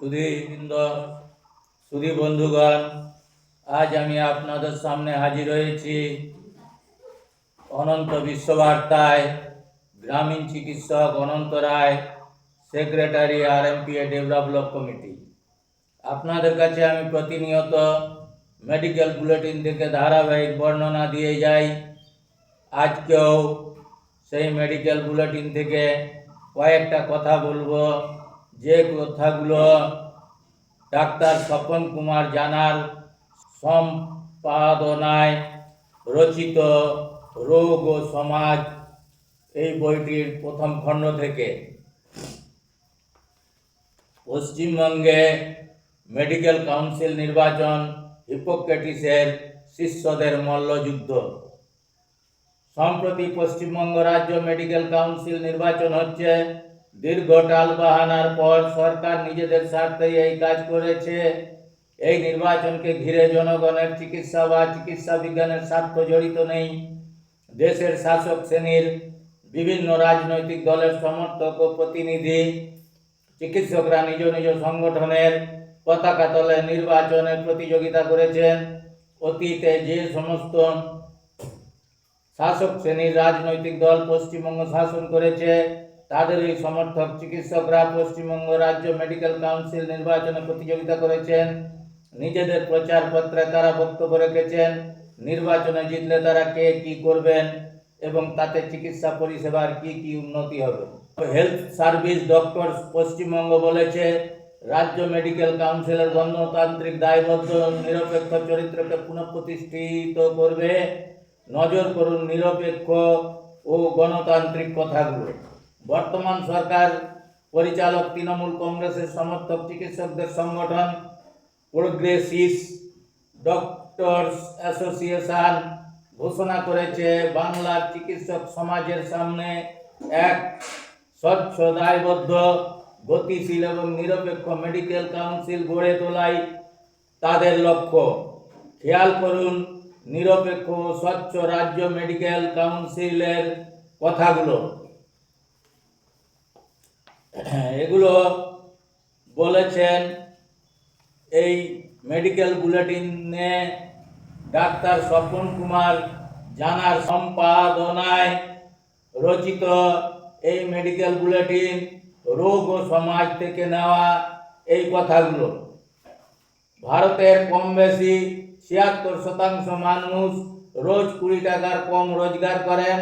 সুধীবৃন্দ সুধী বন্ধুগণ আজ আমি আপনাদের সামনে হাজির হয়েছি অনন্ত বিশ্ববার্তায়। গ্রামীণ চিকিৎসক Ananta Roy, secretary R M P A development committee. আপনাদের কাছে আমি প্রতিনিয়ত মেডিকেল বুলেটিন থেকে ধারাবাহিক বর্ণনা দিয়ে যাই। আজকেও সেই মেডিকেল বুলেটিন থেকে কয়েকটা কথা বলব। যে কথাগুলো ডাক্তার স্বপন কুমার জানার সম্পাদনায় রচিত রোগ ও সমাজ এই বইটির প্রথম খণ্ড থেকে। পশ্চিমবঙ্গে মেডিকেল কাউন্সিল নির্বাচন হিপোক্রেটিসের শিষ্যদের মল্লযুদ্ধ। সম্প্রতি পশ্চিমবঙ্গ রাজ্য মেডিকেল কাউন্সিল নির্বাচন হচ্ছে দীর্ঘ টাল বাহানার পর সরকার নিজেদের স্বার্থে এই কাজ করেছে। এই নির্বাচনকে ঘিরে জনগণের চিকিৎসা বা চিকিৎসা বিজ্ঞানের স্বার্থ জড়িত নেই। দেশের শাসক শ্রেণির বিভিন্ন রাজনৈতিক দলের সমর্থক ও প্রতিনিধি, চিকিৎসকরা নিজ নিজ সংগঠনের পতাকা তলে নির্বাচনের প্রতিযোগিতা করেছেন। অতীতে যে সমস্ত শাসক শ্রেণির রাজনৈতিক দল পশ্চিমবঙ্গ শাসন করেছে তাদের এই সমর্থক চিকিৎসকরা পশ্চিমবঙ্গ রাজ্য মেডিকেল কাউন্সিল নির্বাচনে প্রতিযোগিতা করেছেন। নিজেদের প্রচারপত্রে তারা বক্তব্য রেখেছেন। নির্বাচনে জিতলে তারা কে কি করবেন এবং তাতে চিকিৎসা পরিষেবার কি কি উন্নতি হবে। হেলথ সার্ভিস ডক্টর পশ্চিমবঙ্গ বলেছে, রাজ্য মেডিকেল কাউন্সিলের গণতান্ত্রিক দায়বদ্ধ নিরপেক্ষ চরিত্রকে পুনঃপ্রতিষ্ঠিত করবে। নজর করুন নিরপেক্ষ ও গণতান্ত্রিক কথাগুলো। বর্তমান সরকার পরিচালক তৃণমূল কংগ্রেসের সমর্থক চিকিৎসকদের সংগঠন প্রোগ্রেসিস ডক্টরস অ্যাসোসিয়েশন ঘোষণা করেছে বাংলার চিকিৎসক সমাজের সামনে এক স্বচ্ছ, দায়বদ্ধ, গতিশীল এবং নিরপেক্ষ মেডিকেল কাউন্সিল গড়ে তোলাই তাদের লক্ষ্য। খেয়াল করুন, নিরপেক্ষ স্বচ্ছ রাজ্য মেডিকেল কাউন্সিলের কথাগুলো। এগুলো বলেছেন এই মেডিকেল বুলেটিনে ডাক্তার স্বপন কুমার জানার সম্পাদনায় রচিত এই মেডিকেল বুলেটিন রোগ ও সমাজ থেকে নেওয়া এই কথাগুলো। ভারতের কম বেশি ছিয়াত্তর শতাংশ মানুষ রোজ কুড়ি টাকার কম রোজগার করেন,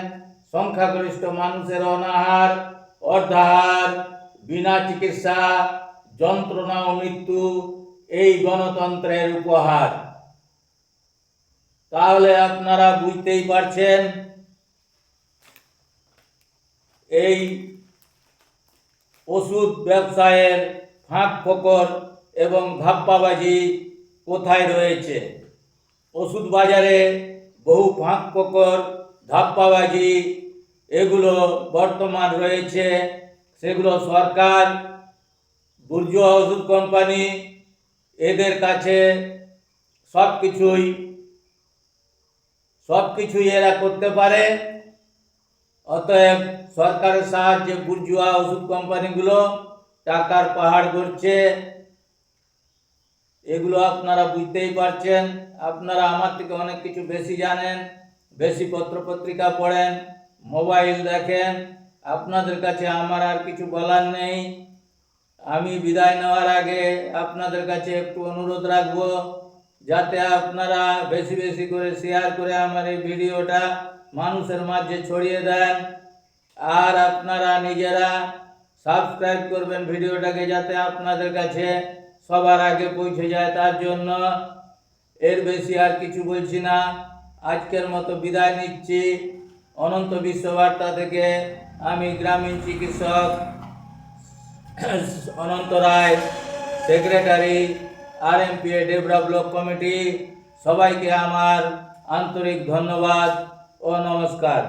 সংখ্যাগরিষ্ঠ মানুষের অনাহার, অর্ধাহার বিনা চিকিৎসা, যন্ত্রণা ও মৃত্যু এই গণতন্ত্রের উপহার। তাহলে আপনারা বুঝতেই পারছেন, এই ওষুধ ব্যবসায়ের ফাঁক ফোকর এবং ধাপ্পাবাজি কোথায় রয়েছে? ওষুধ বাজারে বহু ফাঁক ফোকর, ধাপ্পাবাজি, এগুলো বর্তমান রয়েছে সেগুলো সরকার বুর্জুয়া ওষুধ কোম্পানি, এদের কাছে সব কিছুই সব কিছুই এরা করতে পারে। অতএব সরকারের সাহায্যে বুর্জুয়া ওষুধ কোম্পানিগুলো টাকার পাহাড় করছে এগুলো আপনারা বুঝতেই পারছেন। আপনারা আমার থেকে অনেক কিছু বেশি জানেন, বেশি পত্রপত্রিকা পড়েন, মোবাইল দেখেন আপনাদের কাছে আমার আর কিছু বলার নেই। আমি বিদায় নেওয়ার আগে আপনাদের কাছে একটু অনুরোধ রাখব, যাতে আপনারা বেশি বেশি করে শেয়ার করে আমার এই ভিডিওটা মানুষের মাঝে ছড়িয়ে দেন। আর আপনারা নিজেরা সাবস্ক্রাইব করবেন ভিডিওটাকে, যাতে আপনাদের কাছে সবার আগে পৌঁছে যায় তার জন্য। এর বেশি আর কিছু বলছি না। আজকের মতো বিদায় নিচ্ছি। অনন্ত বিশ্ববার্তা থেকে আমি গ্রামীণ চিকিৎসক Ananta Roy, secretary R M P A develop committee, সবাইকে আমার আন্তরিক ধন্যবাদ ও নমস্কার।